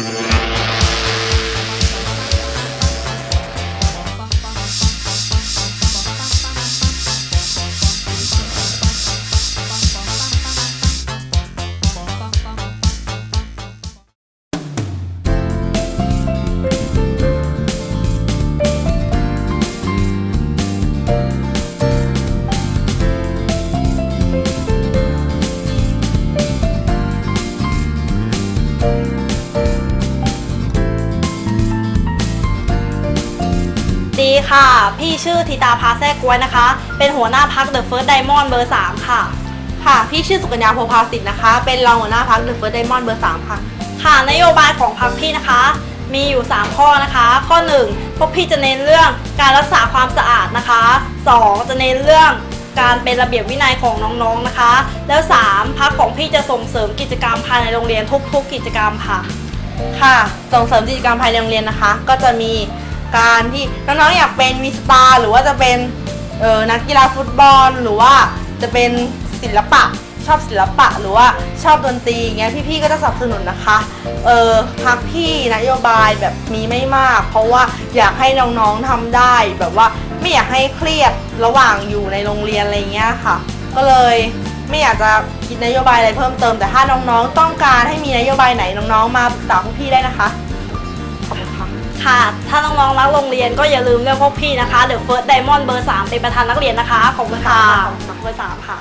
ดี ค่ะ พี่ชื่อธิตาพาแทรกกวยนะคะ เป็นหัวหน้าพัก The First Diamond เบอร์3ค่ะ ค่ะ พี่ชื่อสุกัญญาโพภาสิทธิ์นะคะ เป็นรองหัวหน้าพักเดอะเฟิร์สไดมอนด์เบอร์สามค่ะ ค่ะ นโยบายของพักพี่นะคะ มีอยู่ 3 ข้อนะคะ ข้อ 1 พวกพี่จะเน้นเรื่องการรักษาความสะอาดนะคะ 2 จะเน้นเรื่องการเป็นระเบียบวินัยของน้องๆนะคะ แล้ว 3 พักของพี่จะส่งเสริมกิจกรรมภายในโรงเรียนทุกๆกิจกรรมค่ะ ค่ะ ส่งเสริมกิจกรรมภายในโรงเรียนนะคะ ก็จะมี การที่น้องๆอยากเป็นมีสตาร์หรือว่าจะเป็นเออนักกีฬาฟุตบอล หรือว่าจะเป็นศิลปะชอบศิลปะหรือว่าชอบดนตรีอย่างเงี้ยพี่ๆก็จะสนับสนุนนะคะเออพักพี่นโยบายแบบมีไม่มาก เพราะว่าอยากให้น้องๆทำได้แบบว่าไม่อยากให้เครียดระหว่างอยู่ในโรงเรียนอะไรเงี้ยค่ะ ก็เลยไม่อยากจะคิดนโยบายอะไรเพิ่มเติม แต่ถ้าน้องๆต้องการให้มีนโยบายไหนน้องๆ มาปรึกษาพวกพี่ได้นะคะขอบคุณค่ะ ค่ะ ถ้าน้องๆรักโรงเรียนก็อย่าลืมเลือกพวกพี่นะคะ The First Diamond เบอร์3เป็นประธานนักเรียนนะคะ ขอบคุณค่ะขอบคุณค่ะเบอร์3ค่ะ